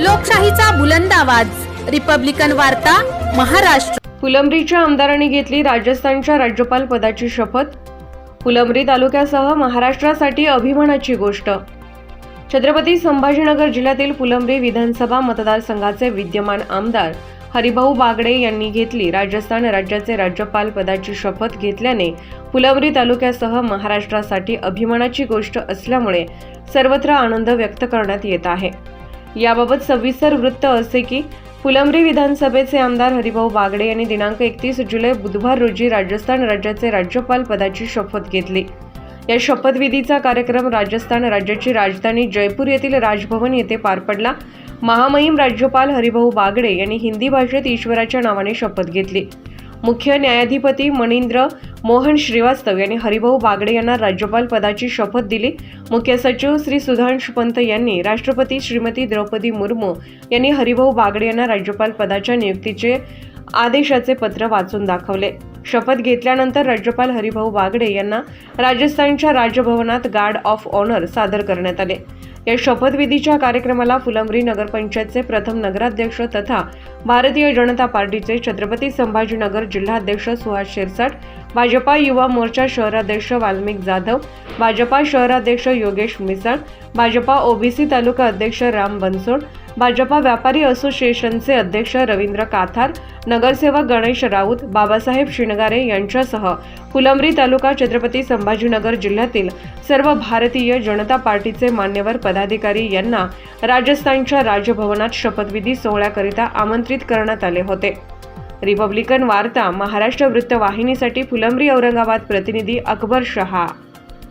लोकशाहीचा बुलंद आवाज. रिपब्लिकन वार्ता महाराष्ट्र. फुलंब्रीच्या आमदारांनी घेतली राजस्थानच्या राज्यपाल पदाची शपथ. फुलंब्री तालुक्यासह महाराष्ट्रासाठी अभिमानाची गोष्ट. छत्रपती संभाजीनगर जिल्ह्यातील फुलंब्री विधानसभा मतदारसंघाचे विद्यमान आमदार हरिभाऊ बागडे यांनी घेतली राजस्थान राज्याचे राज्यपाल पदाची शपथ घेतल्याने फुलंब्री तालुक्यासह महाराष्ट्रासाठी अभिमानाची गोष्ट असल्यामुळे सर्वत्र आनंद व्यक्त करण्यात येत आहे. याबाबत सविस्तर वृत्त असे की फुलंब्री विधानसभेचे आमदार हरिभाऊ बागडे यांनी दिनांक एकतीस जुलै बुधवार रोजी राजस्थान राज्याचे राज्यपाल पदाची शपथ घेतली. या शपथविधीचा कार्यक्रम राजस्थान राज्याची राजधानी जयपूर येथील राजभवन येथे पार पडला. महामहिम राज्यपाल हरिभाऊ बागडे यांनी हिंदी भाषेत ईश्वराच्या नावाने शपथ घेतली. मुख्य न्यायाधिपती मनिंद्र मोहन श्रीवास्तव यांनी हरिभाऊ बागडे यांना राज्यपाल पदाची शपथ दिली. मुख्य सचिव श्री सुधांशु पंत यांनी राष्ट्रपती श्रीमती द्रौपदी मुर्मू यांनी हरिभाऊ बागडे यांना राज्यपाल पदाच्या नियुक्तीचे आदेशाचे पत्र वाचून दाखवले. शपथ घेतल्यानंतर राज्यपाल हरिभाऊ बागडे यांना राजस्थानच्या राजभवनात गार्ड ऑफ ऑनर सादर करण्यात आले. या शपथविधीच्या कार्यक्रमाला फुलंब्री नगरपंचायतचे प्रथम नगराध्यक्ष तथा भारतीय जनता पार्टीचे छत्रपती संभाजीनगर जिल्हाध्यक्ष सुहास शिरसाट भाजपा युवा मोर्चा शहराध्यक्ष वाल्मिक जाधव भाजपा शहराध्यक्ष योगेश मिसाळ भाजपा ओबीसी तालुका अध्यक्ष राम बनसोड भाजपा व्यापारी असोसिएशनचे अध्यक्ष रवींद्र काथार नगरसेवक गणेश राऊत बाबासाहेब शिणगारे यांच्यासह फुलंब्री तालुका छत्रपती संभाजीनगर जिल्ह्यातील सर्व भारतीय जनता पार्टीचे मान्यवर पदाधिकारी यांना राजस्थानच्या राजभवनात शपथविधी सोहळ्याकरिता आमंत्रित करण्यात आले होते. रिपब्लिकन वार्ता महाराष्ट्र वृत्तवाहिनीसाठी फुलंब्री औरंगाबाद प्रतिनिधी अकबर शहा.